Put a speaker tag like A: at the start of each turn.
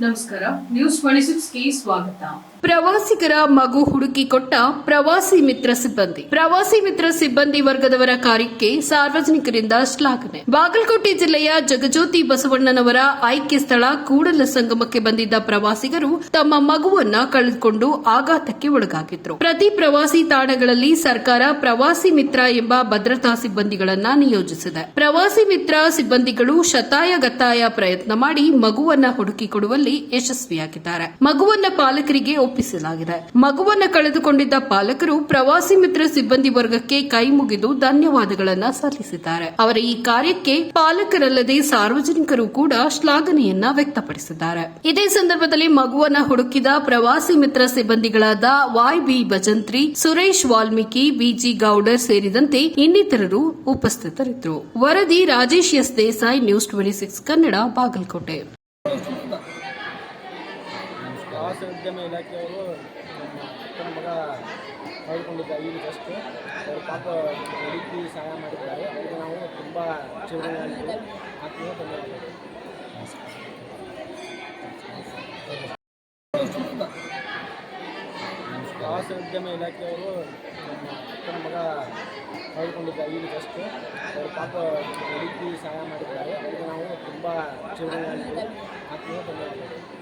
A: ನಮಸ್ಕಾರ. News twenty ಸಿಕ್ಸ್ಗೆ ಸ್ವಾಗತ.
B: ಪ್ರವಾಸಿಗರ ಮಗು ಹುಡುಕಿ ಕೊಟ್ಟ ಪ್ರವಾಸಿ ಮಿತ್ರ ಸಿಬ್ಬಂದಿ. ಪ್ರವಾಸಿ ಮಿತ್ರ ಸಿಬ್ಬಂದಿ ವರ್ಗದವರ ಕಾರ್ಯಕ್ಕೆ ಸಾರ್ವಜನಿಕರಿಂದ ಶ್ಲಾಘನೆ. ಬಾಗಲಕೋಟೆ ಜಿಲ್ಲೆಯ ಜಗಜ್ಯೋತಿ ಬಸವಣ್ಣನವರ ಆಯ್ಕೆ ಸ್ಥಳ ಕೂಡಲ ಸಂಗಮಕ್ಕೆ ಬಂದಿದ್ದ ಪ್ರವಾಸಿಗರು ತಮ್ಮ ಮಗುವನ್ನ ಕಳೆದುಕೊಂಡು ಆಘಾತಕ್ಕೆ ಒಳಗಾಗಿದ್ರು. ಪ್ರತಿ ಪ್ರವಾಸಿ ತಾಣಗಳಲ್ಲಿ ಸರ್ಕಾರ ಪ್ರವಾಸಿ ಮಿತ್ರ ಎಂಬ ಭದ್ರತಾ ಸಿಬ್ಬಂದಿಗಳನ್ನ ನಿಯೋಜಿಸಿದೆ. ಪ್ರವಾಸಿ ಮಿತ್ರ ಸಿಬ್ಬಂದಿಗಳು ಶತಾಯಗತಾಯ ಪ್ರಯತ್ನ ಮಾಡಿ ಮಗುವನ್ನ ಹುಡುಕಿ ಯಶಸ್ವಿಯಾಗಿದ್ದಾರೆ. ಮಗುವನ್ನ ಪಾಲಕರಿಗೆ ಒಪ್ಪಿಸಲಾಗಿದೆ. ಮಗುವನ್ನ ಕಳೆದುಕೊಂಡಿದ್ದ ಪಾಲಕರು ಪ್ರವಾಸಿ ಮಿತ್ರ ಸಿಬ್ಬಂದಿ ವರ್ಗಕ್ಕೆ ಕೈ ಮುಗಿದು ಧನ್ಯವಾದಗಳನ್ನ ಸಲ್ಲಿಸಿದ್ದಾರೆ. ಅವರ ಈ ಕಾರ್ಯಕ್ಕೆ ಪಾಲಕರಲ್ಲದೆ ಸಾರ್ವಜನಿಕರು ಕೂಡ ಶ್ಲಾಘನೆಯನ್ನ ವ್ಯಕ್ತಪಡಿಸಿದ್ದಾರೆ. ಇದೇ ಸಂದರ್ಭದಲ್ಲಿ ಮಗುವನ್ನ ಹುಡುಕಿದ ಪ್ರವಾಸಿ ಮಿತ್ರ ಸಿಬ್ಬಂದಿಗಳಾದ Y B Bhajantri, Suresh Valmiki B G Gowdar ಸೇರಿದಂತೆ ಇನ್ನಿತರರು ಉಪಸ್ಥಿತರಿದ್ದರು. ವರದಿ Rajesh S Desai, news twenty six, Kannada Bagalkot.
C: ಪ್ರವಾಸೋದ್ಯಮ ಇಲಾಖೆಯವರು ನಮ್ಮ ಮಗ ಕಳೆದುಕೊಂಡಿದ್ದ ಈಗ ಜಸ್ಟ್ ಅವರು ಪಾಪ ಹುಡುಕಿ ಸಹಾಯ ಮಾಡಿದ್ದಾರೆ. ಅವರಿಗೆ ನಾವು ತುಂಬ ಚಿರಋಣಿಯಾಗಿದ್ದೀವಿ ಆತ್ಮೀಯ ಧನ್ಯವಾದಗಳು ಪ್ರವಾಸೋದ್ಯಮ ಇಲಾಖೆಯವರು ನಮ್ಮ ಮಗ ಕಳೆದುಕೊಂಡಿದ್ದ ಈಗ ಜಸ್ಟ್ ಅವರು ಪಾಪ ಹುಡುಕಿ ಸಹಾಯ ಮಾಡಿದ್ದಾರೆ. ಅವರಿಗೆ ನಾವು ತುಂಬ ಚಿರಋಣಿಯಾಗಿದ್ದೀವಿ ಆತ್ಮೀಯ ಧನ್ಯವಾದಗಳು